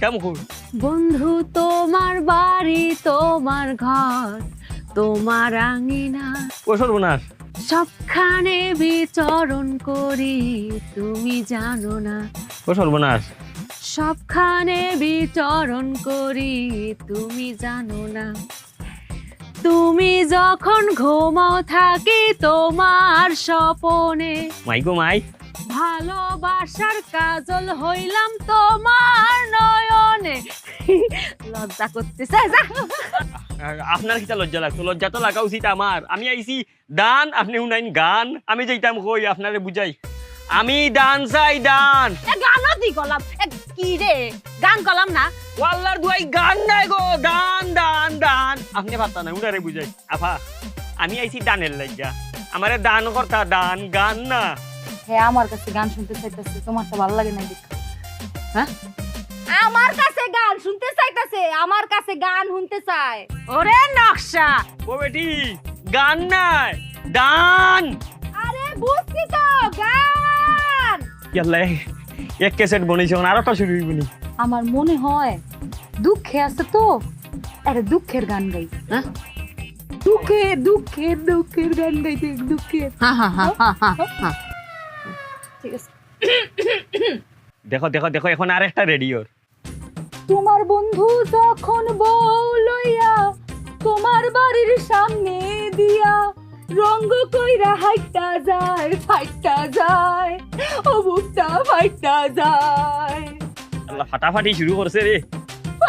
কেমন বন্ধু তোমার বাড়ি তোমার ঘর তোমার আঙিনা। ও সর্বনাশ। সবখানে বিচরণ করি তুমি জানো না। ও সর্বনাশ। সবখানে বিচরণ করি তুমি জানো না। তুমি যখন ঘুমাও থাকি তোমার স্বপনে। মাই গো মাই। ভালোবাসার কাজল হইলাম তোমার নয়নে। লজ্জা করতেছে যা। আপনার কিটা লজ্জা লাগতো লজ্জা তো লাগা উচিত আমার। আমি আইছি দান আপনি শুনাইন গান। আমি যেতাম কই আপনারে বুঝাই। আমি দান চাই দান। গানও দি গলাম কি রে? গান গলাম না। ওয়াল্লার দুয়াই গান নাই গো। দান দান দান। আপনি পারতা না উনারে বুঝাই। আফা আমি আইছি দানের লজ্জা। আমারে দান করতা দান গান না। হ্যাঁ আমার কাছে গান শুনতে চাইতেছে। তোমার তো ভালো লাগে না গান শুনতে চাইতাছে আমার কাছে গান শুনতে চায়। ওরে নকশা। ও বেটি গান নাই দান। আরে বুঝছি তো গান। ইয়াল্লা এক ক্যাসেট বনেছে আর একটা শুরু হইব নি। আমার মনে হয় দুঃখে আছে তো আরে দুঃখের গান গাই। হ্যাঁ? দুঃখে দুঃখের দুঃখের গান গাইতে দুঃখের হা হা হা হা হা হা। ঠিক আছে। দেখো দেখো দেখো এখন আর একটা রেডিওর। তোমার বন্ধু যখন বউ লইয়া তোমার বাড়ির সামনে দিয়া রঙ্গ কইরা হাইটা যায় ফাইটা যায় ও বুকটা ফাইটা যায় ফাটাফাটি শুরু করছে রে।